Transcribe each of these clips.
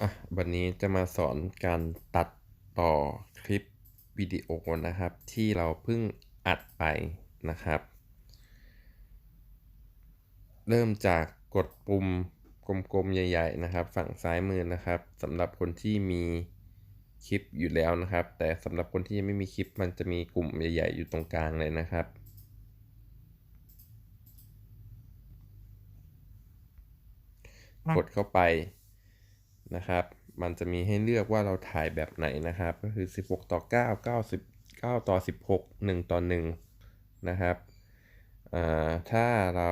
อะวันนี้จะมาสอนการตัดต่อคลิปวิดีโอนะครับ ที่เราเพิ่งอัดไปนะครับ เริ่มจากกดปุ่มกลมๆ ใหญ่ ๆ นะครับ ฝั่งซ้ายมือนะครับสำหรับคนที่มีคลิปอยู่แล้วนะครับ แต่สำหรับคนที่ยังไม่มีคลิปมันจะมีกลุ่มใหญ่ ๆ อยู่ตรงกลางเลยนะครับกดเข้าไป นะครับ มันจะมีให้เลือกว่าเราถ่ายแบบไหนนะครับ ก็คือ 16 ต่อ 9 9 9 ต่อ 16 1 ต่อ 1 นะครับถ้าเรา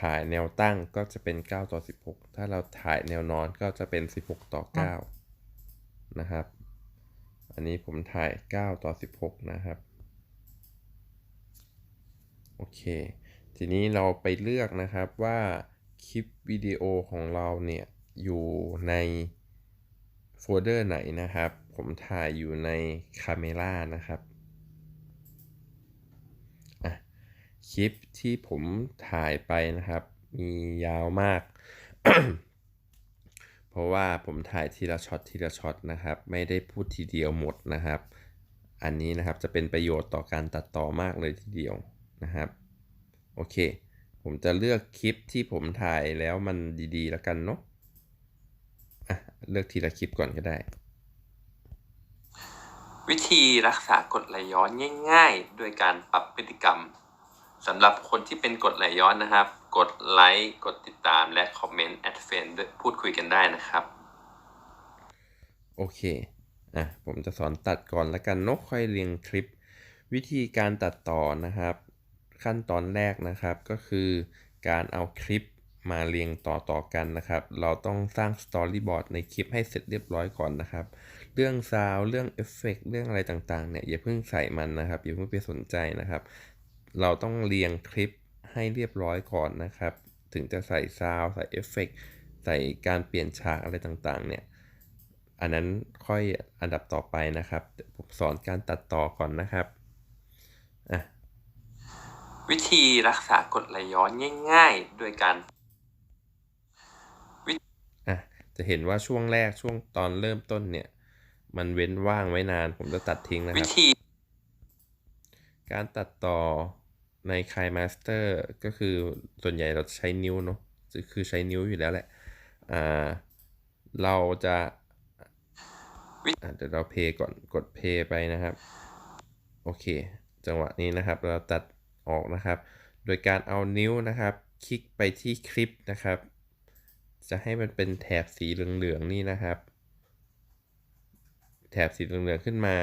ถ่ายแนวตั้งก็จะเป็น 9 ต่อ 16 ถ้าเราถ่ายแนวนอนก็จะเป็น 16 ต่อ 9 นะครับ อันนี้ผมถ่าย 9 ต่อ 16 นะครับ โอเค ทีนี้เราไปเลือกนะครับว่าคลิปวิดีโอของเราเนี่ย อยู่ในโฟลเดอร์ไหนนะครับ ผมถ่ายอยู่ใน Camera นะครับคลิปที่ผมถ่ายไปนะครับ มียาวมาก เพราะว่าผมถ่ายทีละช็อตทีละช็อตนะครับ ไม่ได้พูดทีเดียวหมดนะครับ อันนี้นะครับจะเป็นประโยชน์ต่อการตัดต่อมากเลยทีเดียวนะครับ โอเค ผมจะเลือกคลิปที่ผมถ่ายแล้วมันดีๆ แล้วกันเนาะ อะเลือกทีละคลิปก่อนก็ได้ วิธีรักษากรดไหลย้อนง่ายๆโดยการปรับพฤติกรรมสำหรับคนที่เป็นกรดไหลย้อนนะครับ กดไลค์กดติดตามและคอมเมนต์แอดเฟนด้วยพูดคุยกันได้นะครับ โอเคอะผมจะสอนตัดก่อนแล้วกันนกค่อยเรียงคลิป วิธีการตัดต่อนะครับ ขั้นตอนแรกนะครับก็คือการเอาคลิป มาเรียงต่อต่อกันนะครับ เราต้องสร้างสตอรี่บอร์ดในคลิปให้เสร็จเรียบร้อยก่อนนะครับ เรื่องซาวเรื่องเอฟเฟกเรื่องอะไรต่างๆเนี่ยอย่าเพิ่งใส่มันนะครับ อย่าเพิ่งไปสนใจนะครับ เราต้องเรียงคลิปให้เรียบร้อยก่อนนะครับ ถึงจะใส่ซาวใส่เอฟเฟกใส่การเปลี่ยนฉากอะไรต่างๆ เนี่ย อันนั้นค่อยอันดับต่อไปนะครับ ผมสอนการตัดต่อก่อนนะครับอะวิธีรักษากรดไหลย้อนง่าย ๆ โดยการอะ จะเห็นว่าช่วงแรกช่วงตอนเริ่มต้นเนี่ย มันเว้นว่างไว้นานผมจะตัดทิ้งนะครับวิธีการตัดต่อในคายมาสเตอร์ก็คือส่วนใหญ่เราใช้นิ้วเนาะคือใช้นิ้วอยู่แล้วแหละอ่าเราจะเดี๋ยวเราเพย์ก่อนกดเพย์ไปนะครับ โอเค จังหวะนี้นะครับเราตัดออกนะครับ โดยการเอานิ้วนะครับ คลิกไปที่คลิปนะครับ จะให้มันเป็นแถบสีเหลืองๆนี่นะครับ แถบสีเหลืองๆขึ้นมา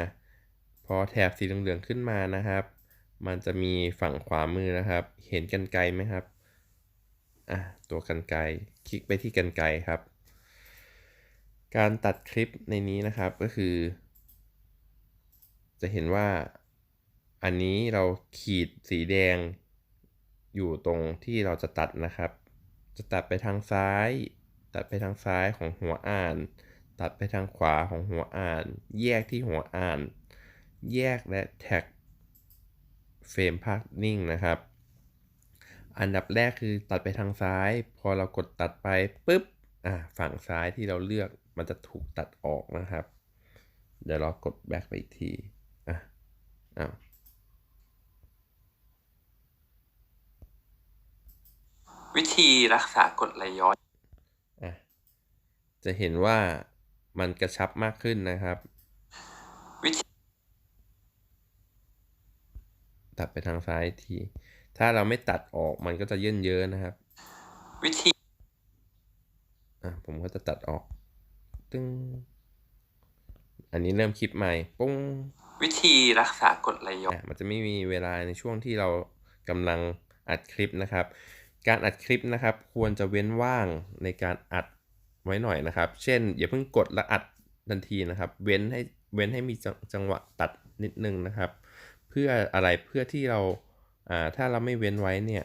พอแถบสีเหลืองๆขึ้นมานะครับ มันจะมีฝั่งขวามือนะครับ เห็นกันไกลไหมครับอะตัวกันไกลคลิกไปที่กันไกลครับ การตัดคลิปในนี้นะครับก็คือ จะเห็นว่าอันนี้เราขีดสีแดงอยู่ตรงที่เราจะตัดนะครับ จะตัดไปทางซ้าย ตัดไปทางซ้ายของหัวอ่าน ตัดไปทางขวาของหัวอ่าน แยกที่หัวอ่าน แยกและแท็กเฟรมภาพนิ่งนะครับ อันดับแรกคือตัดไปทางซ้าย พอเรากดตัดไปปุ๊บอ่าฝั่งซ้ายที่เราเลือกมันจะถูกตัดออกนะครับ เดี๋ยวเรากดแบ็กไปอีกทีอะอ้าว วิธีรักษากรดไหลย้อนอะจะเห็นว่ามันกระชับมากขึ้นนะครับ วิธีตัดไปทางซ้ายที ถ้าเราไม่ตัดออกมันก็จะเยื่นเยอะนะครับ วิธีอะผมก็จะตัดออกตึ้งอันนี้เริ่มคลิปใหม่ปุ้งวิธีรักษากรดไหลย้อนมันจะไม่มีเวลาในช่วงที่เรากำลังอัดคลิปนะครับ การอัดคลิปนะครับ ควรจะเว้นว่างในการอัดไว้หน่อยนะครับ เช่น อย่าเพิ่งกดแล้วอัดทันทีนะครับ เว้นให้เว้นให้มีจังหวะตัดนิดนึงนะครับ เพื่ออะไรเพื่อที่เราอ่าถ้าเราไม่เว้นไว้เนี่ย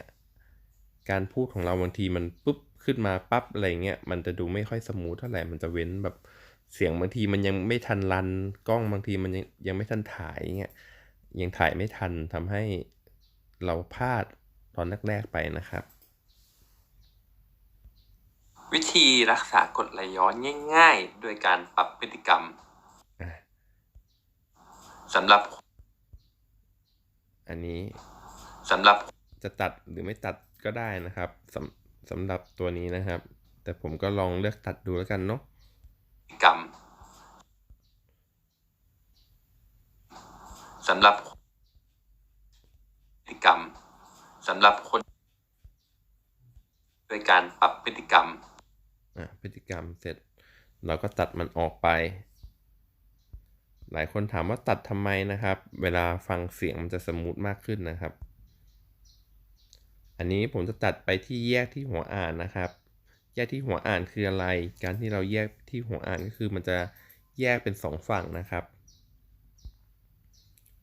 การพูดของเราบางทีมันปุ๊บขึ้นมาปั๊บอะไรเงี้ยมันจะดูไม่ค่อยสมูทเท่าไหร่มันจะเว้นแบบเสียงบางทีมันยังไม่ทันรันกล้องบางทีมันยังยังไม่ทันถ่ายเงี้ยยังถ่ายไม่ทันทำให้เราพลาดตอนแรกๆไปนะครับ วิธีรักษากรดไหลย้อนง่าย ๆ โดยการปรับพฤติกรรมอะสำหรับอันนี้สำหรับจะตัดหรือไม่ตัดก็ได้นะครับสำสำหรับตัวนี้นะครับ แต่ผมก็ลองเลือกตัดดูแล้วกันเนาะพฤติกรรมสำหรับพฤติกรรมสำหรับคน โดยการปรับพฤติกรรมอะ พฤติกรรมเสร็จ เราก็ตัดมันออกไป หลายคนถามว่าตัดทำไมนะครับ เวลาฟังเสียงมันจะสมูทมากขึ้นนะครับ อันนี้ผมจะตัดไปที่แยกที่หัวอ่านนะครับ แยกที่หัวอ่านคืออะไร การที่เราแยกที่หัวอ่านก็คือมันจะแยกเป็นสองฝั่งนะครับ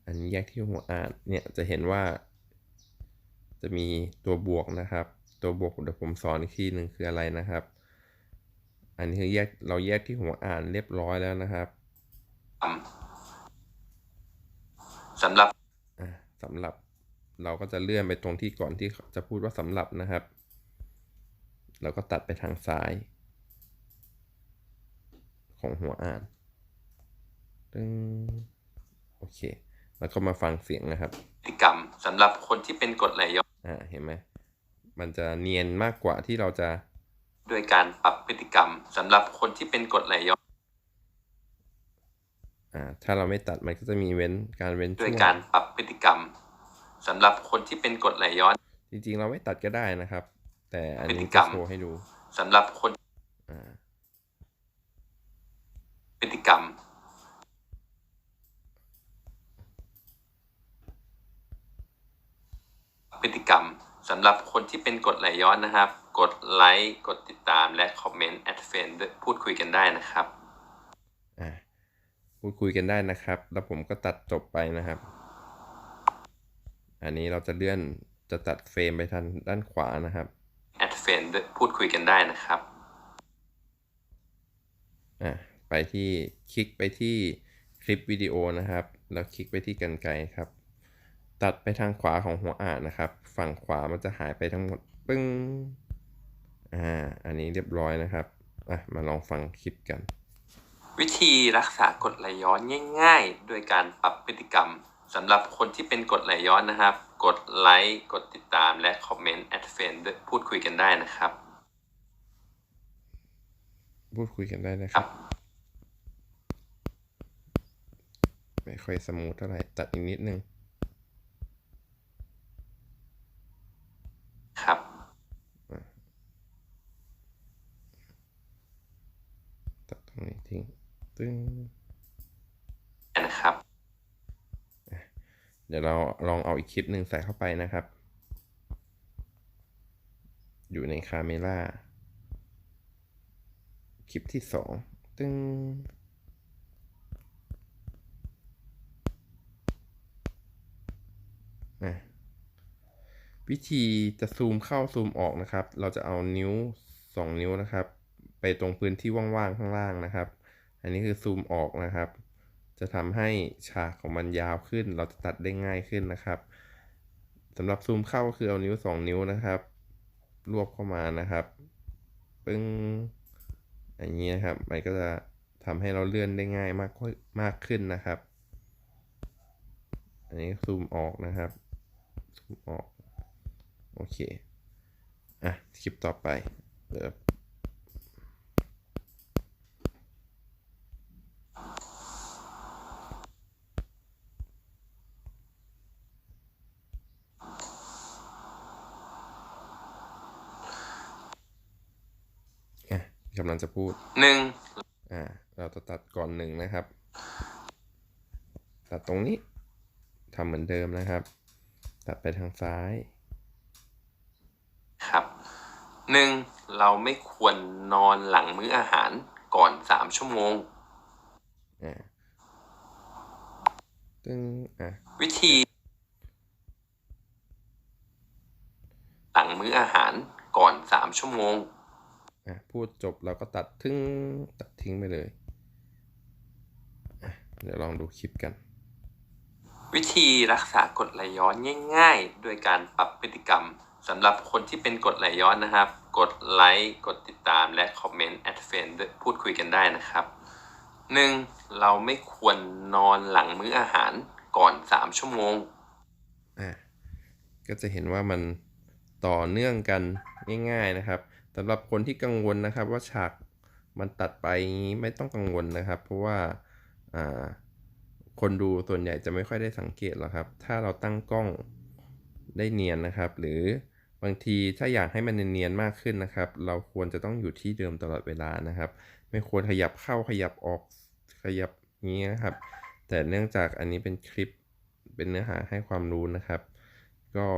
อันนี้แยกที่หัวอ่านเนี่ยจะเห็นว่า จะมีตัวบวกนะครับ ตัวบวกเดี๋ยวผมสอนอีกทีหนึ่งคืออะไรนะครับ อันนี้คือแยกเราแยกที่หัวอ่านเรียบร้อยแล้วนะครับสำหรับอะสำหรับเราก็จะเลื่อนไปตรงที่ก่อนที่จะพูดว่าสำหรับนะครับ เราก็ตัดไปทางซ้าย ของหัวอ่านตึงโอเค แล้วก็มาฟังเสียงนะครับพฤติกรรมสำหรับคนที่เป็นกรดไหลย้อนอ่าเห็นไหมมันจะเนียนมากกว่าที่เราจะ โดยการปรับพฤติกรรมสำหรับคนที่เป็นกรดไหลย้อนอ่าถ้าเราไม่ตัดมันก็จะมีเว้นการเว้นโดช่ยวงการปรับพฤติกรรมสำหรับคนที่เป็นกรดไหลย้อน จริงๆ เราไม่ตัดก็ได้นะครับ แต่อันพฤตินี้กรจะรมโชว์ให้ดูสำหรับคนอ่าพฤติกรรมพฤติกรรม สำหรับคนที่เป็นกรดไหลย้อนนะครับ กดไลค์กดติดตามและคอมเมนต์แอดเฟนพูดคุยกันได้นะครับอ่าพูดคุยกันได้นะครับ แล้วผมก็ตัดจบไปนะครับ อันนี้เราจะเลื่อนจะตัดเฟรมไปทางด้านขวานะครับแอดเฟนพูดคุยกันได้นะครับอ่าไปที่คลิกไปที่คลิปวิดีโอนะครับ แล้วคลิกไปที่กันไกรครับ ตัดไปทางขวาของหัวอ่านนะครับ ฝั่งขวามันจะหายไปทั้งหมดปึ้งอ่าอันนี้เรียบร้อยนะครับอะมาลองฟังคลิปกัน วิธีรักษากรดไหลย้อนง่ายๆโดยการปรับพฤติกรรมสำหรับคนที่เป็นกรดไหลย้อนนะครับ กดไลค์กดติดตามและคอมเมนต์แอดเฟนพูดคุยกันได้นะครับ พูดคุยกันได้นะคครัรับบไม่ค่อยสมูทเท่าไหร่ตัดอีกนิดนึง ครับ ตัดตรงนี้ทิ้งตึ้งนะครับ เดี๋ยวเราลองเอาอีกคลิปหนึ่งใส่เข้าไปนะครับ อยู่ในคาเมล่าคลิปที่สองตึ้งอะ วิธีจะซูมเข้าซูมออกนะครับ เราจะเอานิ้วสองนิ้วนะครับ ไปตรงพื้นที่ว่างๆข้างล่างนะครับ อันนี้คือซูมออกนะครับ จะทำให้ฉากของมันยาวขึ้น เราจะตัดได้ง่ายขึ้นนะครับสำหรับซูมเข้าก็คือเอานิ้วสองนิ้วนะครับ รวบเข้ามานะครับ ปึ้งอย่างนี้นะครับ มันก็จะทำให้เราเลื่อนได้ง่ายมากมากขึ้นนะครับ อันนี้ซูมออกนะครับ ซูมออก โอเค อะ คลิปต่อไปเดี๋ยวอะกำลังจะพูดหนึ่งอ่า เราจะตัดก่อนหนึ่งนะครับ ตัดตรงนี้ทำเหมือนเดิมนะครับ ตัดไปทางซ้ายครับ หนึ่งเราไม่ควรนอนหลังมื้ออาหารก่อนสามชั่วโมงอ่าตึ้งอะวิธี หลังมื้ออาหารก่อนสามชั่วโมงอะพูดจบเราก็ตัดทิ้งตัดทิ้งไปเลยอะเดี๋ยวลองดูคลิปกัน วิธีรักษากรดไหลย้อนง่ายๆโดยการปรับพฤติกรรม สำหรับคนที่เป็นกดไหลย้อนนะครับ กดไลค์กดติดตามและคอมเมนต์แอดเฟนด้วยพูดคุยกันได้นะครับหนึ่งเราไม่ควรนอนหลังมื้ออาหารก่อน 3 ชั่วโมงอะก็จะเห็นว่ามันต่อเนื่องกันง่ายๆนะครับสำหรับคนที่กังวลนะครับว่าฉากมันตัดไปอย่างนี้ไม่ต้องกังวลนะครับ เพราะว่าอ่าคนดูส่วนใหญ่จะไม่ค่อยได้สังเกตหรอกครับ ถ้าเราตั้งกล้องได้เนียนนะครับ หรือ บางทีถ้าอยากให้มันเนียนๆมากขึ้นนะครับ เราควรจะต้องอยู่ที่เดิมตลอดเวลานะครับ ไม่ควรขยับเข้าขยับออกขยับอย่างนี้นะครับ แต่เนื่องจากอันนี้เป็นคลิปเป็นเนื้อหาให้ความรู้นะครับ ก็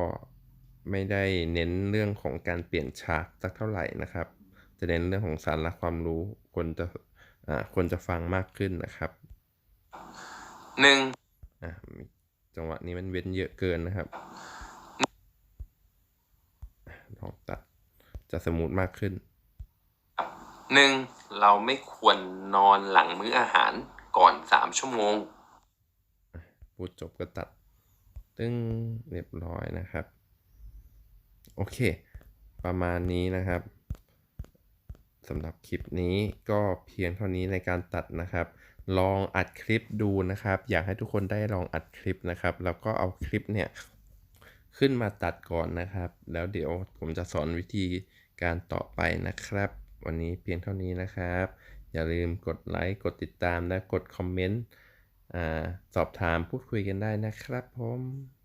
ไม่ได้เน้นเรื่องของการเปลี่ยนฉากสักเท่าไหร่นะครับ จะเน้นเรื่องของสาระความรู้คนจะอ่าคนจะฟังมากขึ้นนะครับหนึ่งอะจังหวะนี้มันเว้นเยอะเกินนะครับอะ ลองตัดจะสมูทมากขึ้นหนึ่งเราไม่ควรนอนหลังมื้ออาหารก่อน3ชั่วโมง พูดจบก็ตัด ตึ้งเรียบร้อยนะครับ โอเค ประมาณนี้นะครับสำหรับคลิปนี้ก็เพียงเท่านี้ในการตัดนะครับ ลองอัดคลิปดูนะครับ อยากให้ทุกคนได้ลองอัดคลิปนะครับ แล้วก็เอาคลิปเนี่ย ขึ้นมาตัดก่อนนะครับ แล้วเดี๋ยวผมจะสอนวิธีการต่อไปนะครับ วันนี้เพียงเท่านี้นะครับ อย่าลืมกดไลค์ กดติดตามและกดคอมเมนต์อ่าสอบถามพูดคุยกันได้นะครับผม